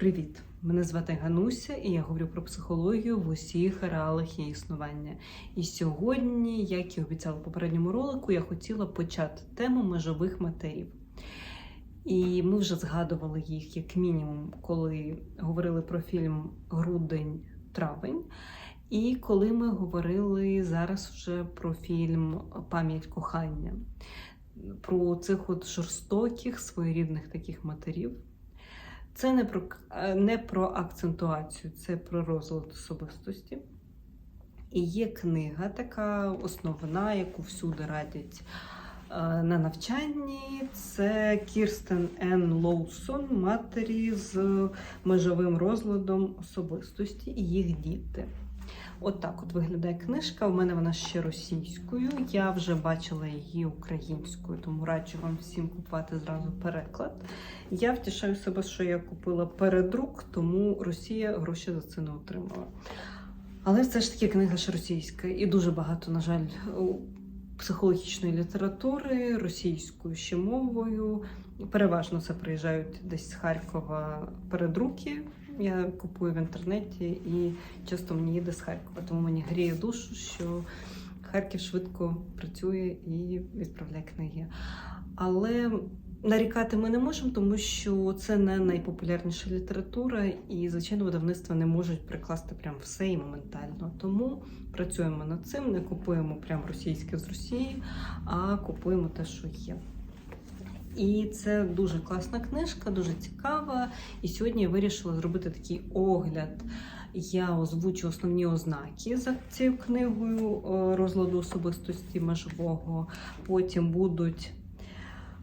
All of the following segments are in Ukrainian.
Привіт! Мене звати Гануся, і я говорю про психологію в усіх реалах її існування. І сьогодні, як і обіцяла в попередньому ролику, я хотіла почати тему межових матерів. І ми вже згадували їх як мінімум, коли говорили про фільм Грудень-Травень. І коли ми говорили зараз вже про фільм Пам'ять кохання, про цих от жорстоких своєрідних таких матерів. Це не про, е, не про акцентуацію, це про розлад особистості. І є книга, така основна, яку всюди радять е, на навчанні. Це Кірстен Н. Лоусон, матері з межовим розладом особистості і їх діти. От от виглядає книжка. У мене вона ще російською. Я вже бачила її українською, тому раджу вам всім купувати зразу переклад. Я втішаю себе, що я купила передрук, тому Росія гроші за це не отримала. Але все ж таки книга ж російська, і дуже багато, на жаль, психологічної літератури російською ще мовою. Переважно це приїжджають десь з Харкова передруки. Я купую в інтернеті і часто мені їде з Харкова, тому мені гріє душу, що Харків швидко працює і відправляє книги. Але нарікати ми не можемо, тому що це не найпопулярніша література, і, звичайно, видавництва не можуть прикласти прям все і моментально. Тому працюємо над цим, не купуємо прям російське з Росії, а купуємо те, що є. І це дуже класна книжка, дуже цікава. І сьогодні я вирішила зробити такий огляд. Я озвучу основні ознаки за цією книгою е, розладу особистості межового. Потім будуть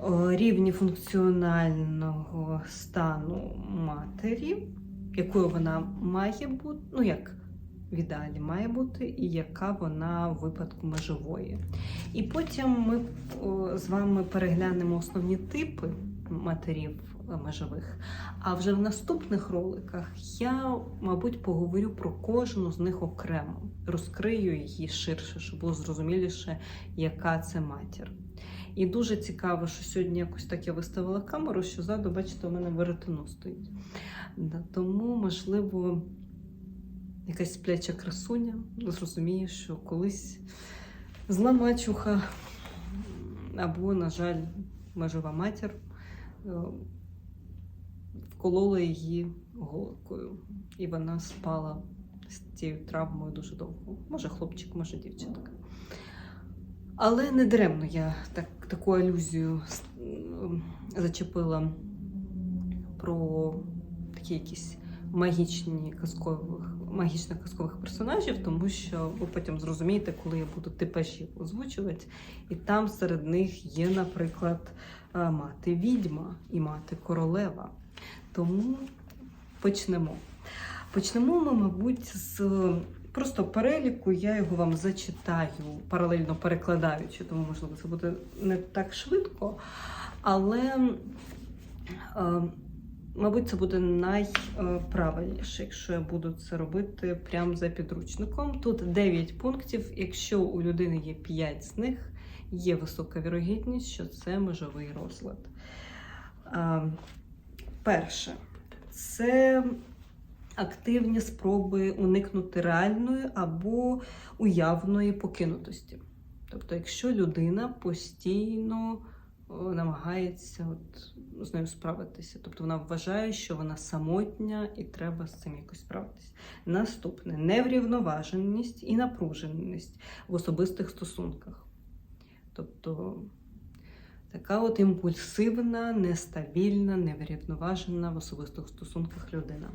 е, рівні функціонального стану матері, якою вона має бути, ну як в ідеалі має бути, і яка вона в випадку межової. І потім ми з вами переглянемо основні типи матерів е, межових. А вже в наступних роликах я, мабуть, поговорю про кожну з них окремо, розкрию її ширше, щоб було зрозуміліше, яка це матір. І дуже цікаво, що сьогодні якось так я виставила камеру, що ззаду, бачите, у мене веретено стоїть. Тому, можливо, якась спляча красуня зрозуміє, що колись зла мачуха або, на жаль, межова матір е, вколола її голкою, і вона спала з цією травмою дуже довго. Може, хлопчик, може дівчинка. Але не даремно я так, таку алюзію зачепила про такі якісь магічні казкових, магічних казкових персонажів, тому що ви потім зрозумієте, коли я буду типажів озвучувати. І там серед них є, наприклад, е, мати відьма і мати королева. Тому почнемо. Почнемо ми, мабуть, з просто переліку. Я його вам зачитаю, паралельно перекладаючи, тому, можливо, це буде не так швидко. Але, е, мабуть, це буде найправильніше, якщо я буду це робити прямо за підручником. Тут 9 пунктів. Якщо у людини є 5 з них, є висока вірогідність, що це межовий розлад. Перше, це активні спроби уникнути реальної або уявної покинутості. Тобто, якщо людина постійно намагається от, з нею справитися, тобто вона вважає, що вона самотня і треба з цим якось справитися. Наступне неврівноваженість і напруженість в особистих стосунках. Тобто Така от імпульсивна, нестабільна, неврівноважена в особистих стосунках людина.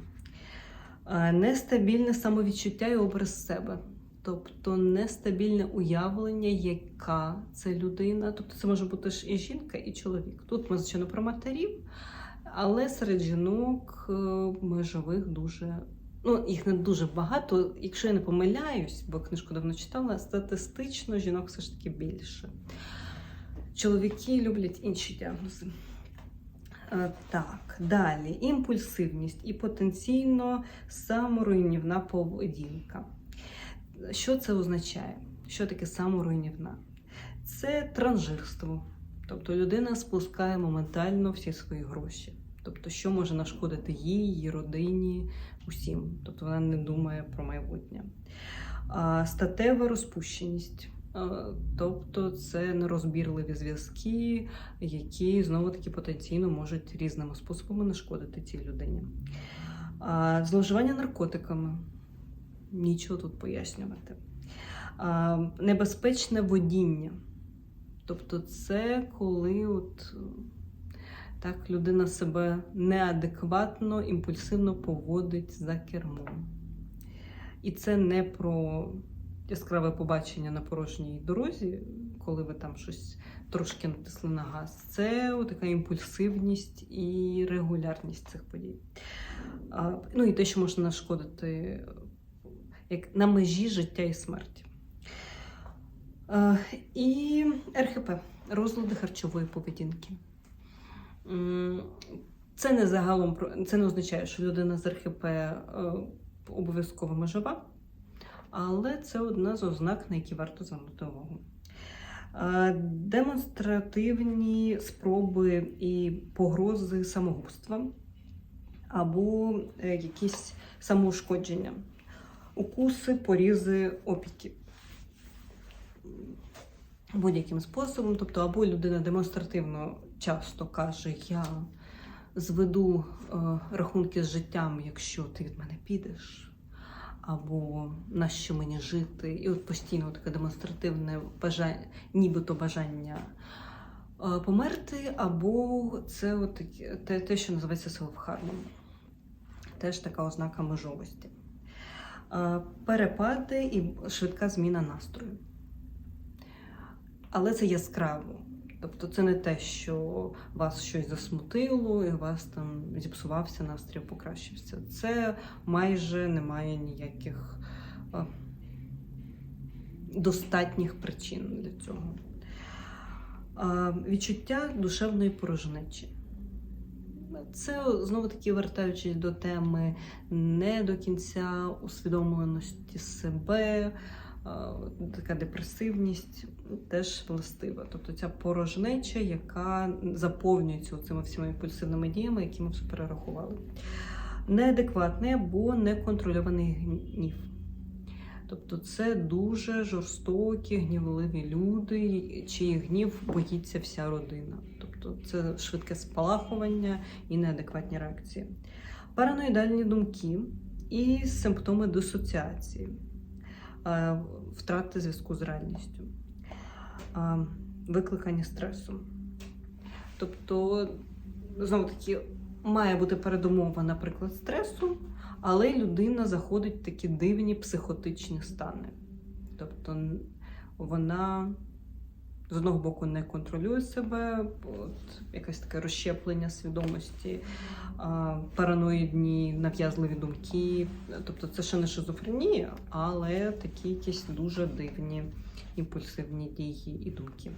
Е, Нестабільне самовідчуття і образ себе. Тобто нестабільне уявлення, яка це людина. Тобто це може бути ж і жінка, і чоловік. Тут ми, звичайно, про матерів, але серед жінок е, межових дуже. Ну, їх не дуже багато. Якщо я не помиляюсь, бо книжку давно читала, статистично жінок все ж таки більше. Чоловіки люблять інші діагнози. Е, Так, далі імпульсивність і потенційно саморуйнівна поведінка. Що це означає? Що таке саморуйнівна? Це транжирство. Тобто людина спускає моментально всі свої гроші. Тобто, що може нашкодити їй, її родині, усім. Тобто вона не думає про майбутнє. А статева розпущеність. Тобто це нерозбірливі зв'язки, які знову таки потенційно можуть різними способами нашкодити цій людині. Зловживання наркотиками. Нічого тут пояснювати. А, Небезпечне водіння. Тобто, це коли от так людина себе неадекватно, імпульсивно поводить за кермом. І це не про яскраве побачення на порожній дорозі, коли ви там щось трошки натисли на газ. Це така імпульсивність і регулярність цих подій. А, ну і те, що може нашкодити як на межі життя і смерті. І РХП розлади харчової поведінки. Це не загалом це не означає, що людина з РХП е, обов'язково межова, але це одна з ознак, на які варто звернути увагу. Е, Демонстративні спроби і погрози самогубства або е, якісь самоушкодження, укуси, порізи, опіки. Будь-яким способом, тобто, або людина демонстративно часто каже: Я зведу е, рахунки з життям, якщо ти від мене підеш, або нащо мені жити, і от постійно таке демонстративне бажання, нібито бажання е, померти, або це от те, те, що називається селфхармом. Теж така ознака межовості. Е, Перепади і швидка зміна настрою. Але це яскраво. Тобто це не те, що вас щось засмутило, і вас там зіпсувався настрій, покращився. Це майже немає ніяких а, достатніх причин для цього. А, відчуття душевної порожнечі. Це знову таки вертаючись до теми не до кінця усвідомленості себе, така депресивність теж властива. Тобто ця порожнеча, яка заповнюється цими всіма імпульсивними діями, які ми все перерахували. Неадекватний або неконтрольований гнів. Тобто це дуже жорстокі, гнівливі люди, чиї гнів боїться вся родина. Тобто це швидке спалахування і неадекватні реакції. Параноїдальні думки і симптоми дисоціації, е, втрати зв'язку з реальністю, е, викликання стресу. Тобто, знову таки, має бути передумова, наприклад, стресу, але людина заходить в такі дивні психотичні стани. Тобто вона з одного боку не контролює себе, от, якесь таке розщеплення свідомості, параноїдні нав'язливі думки. Тобто це ще не шизофренія, але такі якісь дуже дивні імпульсивні дії і думки.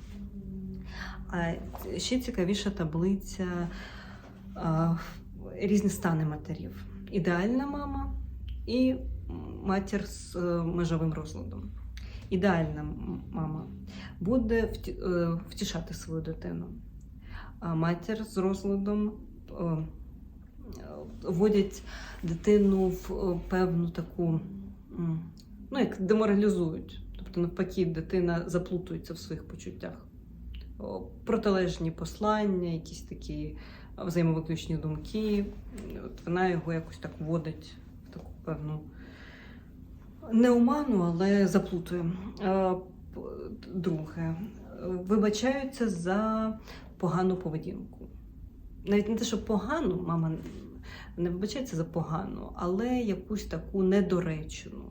А ще цікавіша таблиця а, різні стани матерів. Ідеальна мама і матір з е, межовим розладом. Ідеальна мама буде е, втішати свою дитину. А матір з розладом е, е, вводять дитину в е, певну таку, ну як деморалізують. Тобто, навпаки, дитина заплутується в своїх почуттях. Протилежні послання, якісь такі взаємовиключні думки. От вона його якось так вводить в таку певну не оману, але заплутує. Е, Друге, вибачаються за погану поведінку. Навіть не те, що погану, мама не вибачається за погану, але якусь таку недоречену.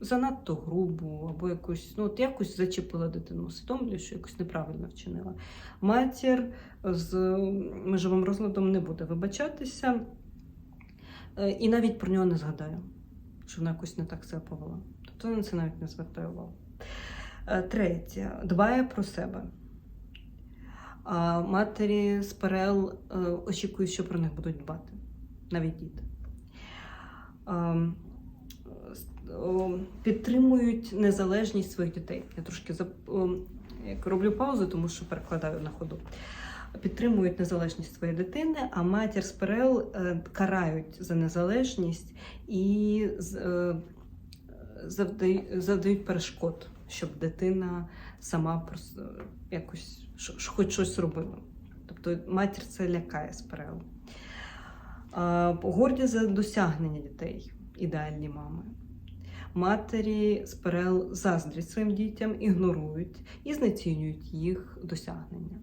Занадто грубу, або якусь, ну, от якось зачепила дитину, усвідомлює, що якось неправильно вчинила. Матір з межовим розладом не буде вибачатися е, і навіть про нього не згадає, що вона якось не так себе повела. Тобто на це навіть не звертає увагу. Е, Третє, дбає про себе. А матері з ПРЛ е, очікують, що про них будуть дбати, навіть діти. О, Підтримують незалежність своїх дітей. Я трошки роблю паузу, тому що перекладаю на ходу. Підтримують незалежність своєї дитини, а матір з ПРЛ е, карають за незалежність і е, завдають, перешкод, щоб дитина сама просто якось хоч щось робила. Тобто матір це лякає з ПРЛ. Горді за досягнення дітей, ідеальні мами. Матері з ПРЛ заздрять своїм дітям, ігнорують і знецінюють їх досягнення.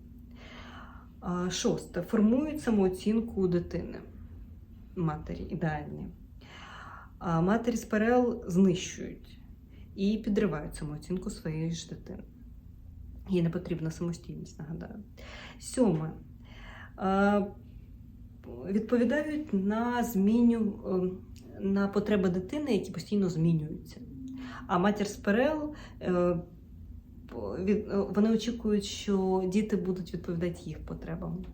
Шосте. Формують самооцінку дитини. Матері ідеальні. Матері з ПРЛ знищують і підривають самооцінку своєї ж дитини. Їй не потрібна самостійність, нагадаю. Сьоме. Відповідають на зміню е, на потреби дитини, які постійно змінюються. А матір з від- е, вони очікують, що діти будуть відповідати їх потребам.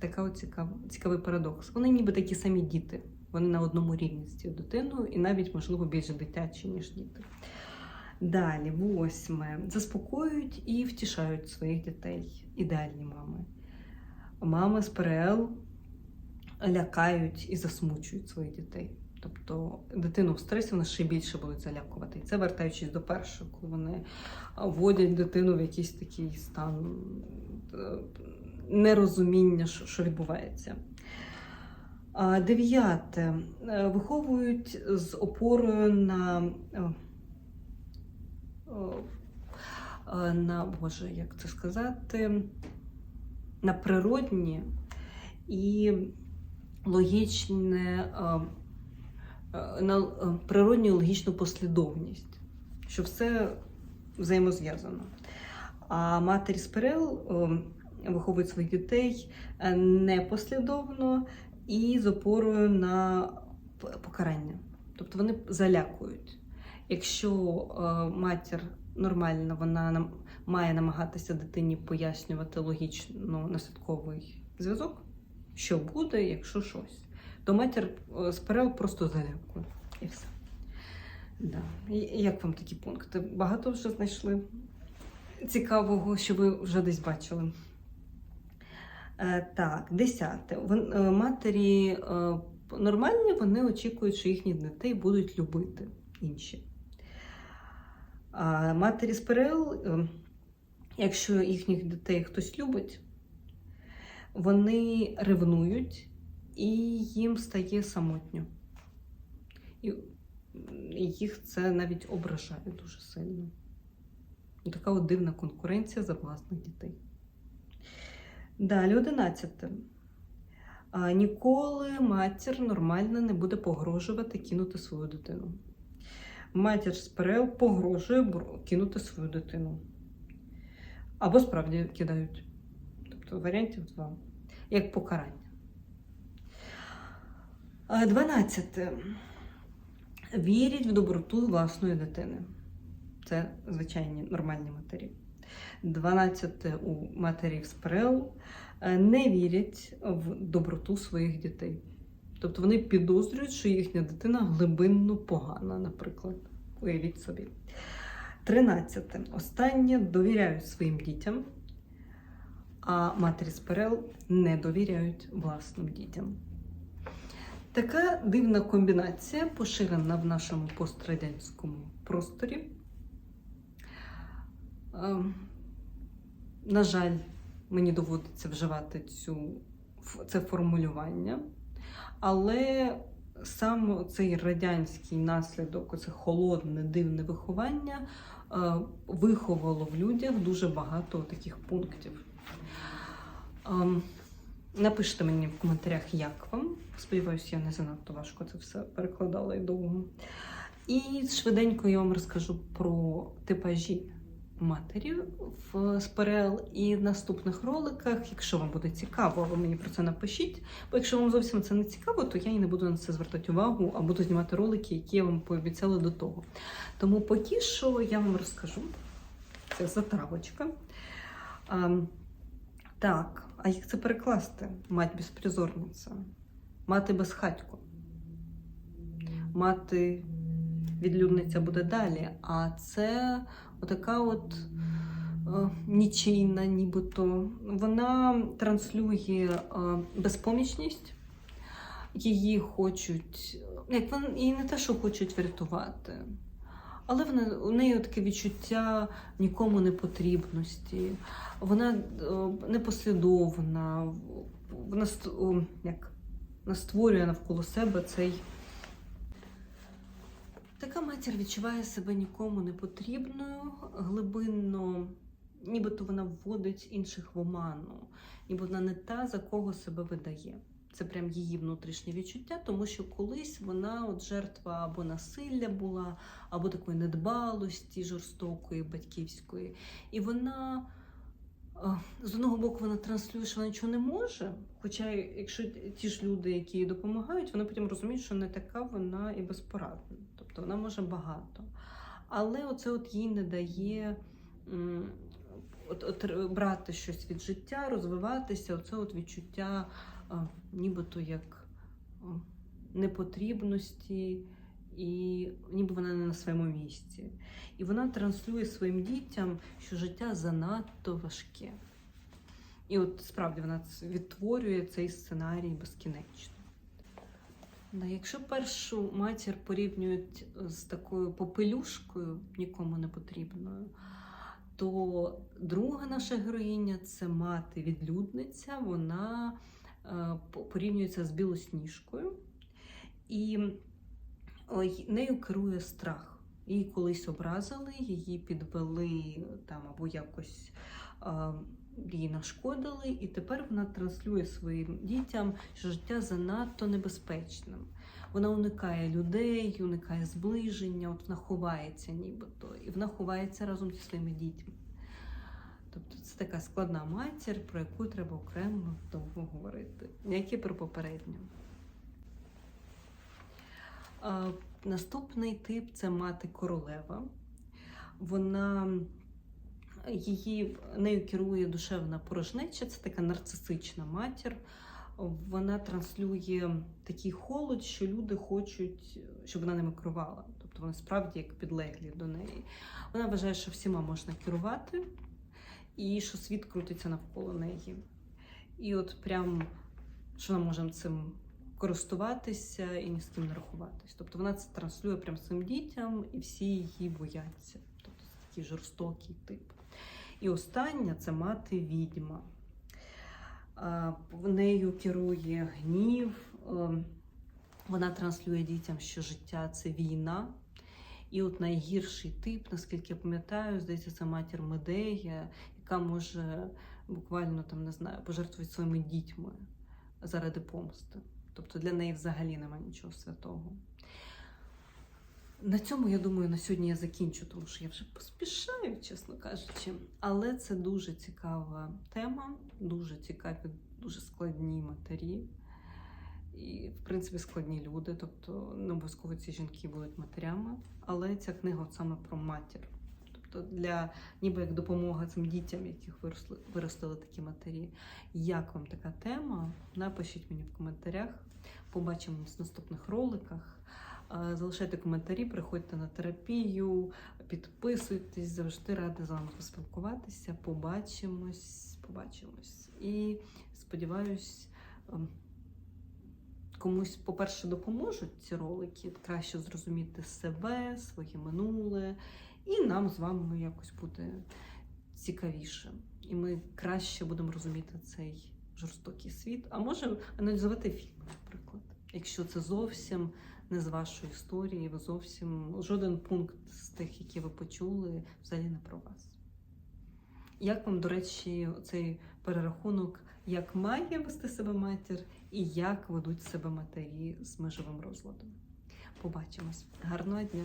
Така цікава, цікавий парадокс. Вони ніби такі самі діти. Вони на одному рівні з цією дитиною і навіть, можливо, більше дитячі, ніж діти. Далі, восьме. Заспокоюють і втішають своїх дітей. Ідеальні мами. Мами з ПРЛ лякають і засмучують своїх дітей. Тобто дитину в стресі вони ще більше будуть залякувати. І це вертаючись до першого, коли вони вводять дитину в якийсь такий стан е, нерозуміння, що, відбувається. Дев'яте. Е, Виховують з опорою на, е, на Боже, як це сказати, на природні і логічне, на е, природню логічну послідовність, що все взаємозв'язано. А матері з ПРЛ е, виховують своїх дітей е, непослідовно і з опорою на покарання. Тобто вони залякують. Якщо е, матір нормальна, вона має намагатися дитині пояснювати логічно наслідковий зв'язок, що буде, якщо щось, то матір е, з ПРЛ просто залякує. І все. Да. І- Як вам такі пункти? Багато вже знайшли цікавого, що ви вже десь бачили. Е, так, десяте. Е, Матері нормальні, вони очікують, що їхні дітей будуть любити інші. А матері з е, якщо їхніх дітей хтось любить, вони ревнують і їм стає самотньо. І їх це навіть ображає дуже сильно. Така от дивна конкуренція за власних дітей. Далі, одинадцяте. Ніколи матір нормально не буде погрожувати кинути свою дитину. Матір з ПРЛ погрожує кинути свою дитину. Або справді кидають. Тобто варіантів два. Як покарання. А, Дванадцяте. Вірять в доброту власної дитини. Це звичайні нормальні матері. Дванадцяте у матерів з ПРЛ е, не вірять в доброту своїх дітей. Тобто вони підозрюють, що їхня дитина глибинно погана, наприклад. Уявіть собі. Тринадцяте. Останнє довіряють своїм дітям, а матері з ПРЛ не довіряють власним дітям. Така дивна комбінація поширена в нашому пострадянському просторі. Ем, На жаль, мені доводиться вживати цю, це формулювання, але сам цей радянський наслідок, це холодне, дивне виховання, е, виховало в людях дуже багато таких пунктів. Ем, Напишіть мені в коментарях, як вам. Сподіваюся, я не занадто важко це все перекладала і довго. І швиденько я вам розкажу про типажі матері в СПРЛ і в наступних роликах. Якщо вам буде цікаво, ви мені про це напишіть. Бо якщо вам зовсім це не цікаво, то я і не буду на це звертати увагу, а буду знімати ролики, які я вам пообіцяла до того. Тому поки що я вам розкажу. Це затравочка. А, так, а як це перекласти? Мать безпризорниця, мати безхатько. Мати відлюдниця буде далі. А це отака от е, нічийна, нібито. Вона транслює е, безпомічність, її хочуть, як вон, і не те, що хочуть врятувати. Але вона, у неї таке відчуття нікому не потрібності, вона е, непослідовна, вона як, вона створює навколо себе цей. Така матір відчуває себе нікому не потрібною, глибинно, нібито вона вводить інших в оману, ніби вона не та, за кого себе видає. Це прям її внутрішнє відчуття, тому що колись вона от жертва або насилля була, або такої недбалості жорстокої, батьківської. І вона е, з одного боку вона транслює, що вона нічого не може. Хоча, якщо ті ж люди, які їй допомагають, вони потім розуміють, що не така вона і безпорадна. Тобто вона може багато. Але оце от їй не дає от, от, брати щось від життя, розвиватися, оце от відчуття нібито як непотрібності, і ніби вона не на своєму місці. І вона транслює своїм дітям, що життя занадто важке. І от справді вона відтворює цей сценарій безкінечно. Якщо першу матір порівнюють з такою попелюшкою, нікому не потрібною, то друга наша героїня це мати відлюдниця, вона е, порівнюється з білосніжкою, і нею керує страх. Її колись образили, її підвели там або якось е, їй нашкодили, і тепер вона транслює своїм дітям, що життя занадто небезпечним. Вона уникає людей, уникає зближення, от вона ховається нібито, і вона ховається разом зі своїми дітьми. Тобто це така складна матір, про яку треба окремо довго говорити, як і про попередню. Наступний тип це мати королева. Вона її нею керує душевна порожнеча, це така нарцисична матір. Вона транслює такий холод, що люди хочуть, щоб вона ними керувала. Тобто вони справді як підлеглі до неї. Вона вважає, що всіма можна керувати, і що світ крутиться навколо неї. І от прям що вона може цим користуватися і ні з ким не рахуватись. Тобто вона це транслює прям своїм дітям, і всі її бояться. Тобто це такий жорстокий тип. І остання це мати відьма. А, Нею керує гнів. ем, Вона транслює дітям, що життя це війна. І от найгірший тип, наскільки я пам'ятаю, здається, це матір Медея, яка може буквально там не знаю, пожертвувати своїми дітьми заради помсти. Тобто для неї взагалі немає нічого святого. На цьому, я думаю, на сьогодні я закінчу, тому що я вже поспішаю, чесно кажучи. Але це дуже цікава тема, дуже цікаві, дуже складні матері. І, в принципі, складні люди. Тобто не обов'язково ці жінки будуть матерями. Але ця книга от саме про матір. Тобто для ніби як допомога цим дітям, яких виросли, виростили такі матері. Як вам така тема? Напишіть мені в коментарях. Побачимось в наступних роликах. Е, Залишайте коментарі, приходьте на терапію, підписуйтесь, завжди рада з вами поспілкуватися. Побачимось, побачимось. І сподіваюсь, ем, комусь, по-перше, допоможуть ці ролики, краще зрозуміти себе, своє минуле, і нам з вами якось буде цікавіше. І ми краще будемо розуміти цей жорстокий світ. А може аналізувати фільми, наприклад, якщо це зовсім не з вашої історії, ви зовсім жоден пункт з тих, які ви почули, взагалі не про вас. Як вам, до речі, цей перерахунок, як має вести себе матір і як ведуть себе матері з межовим розладом? Побачимось. Гарного дня!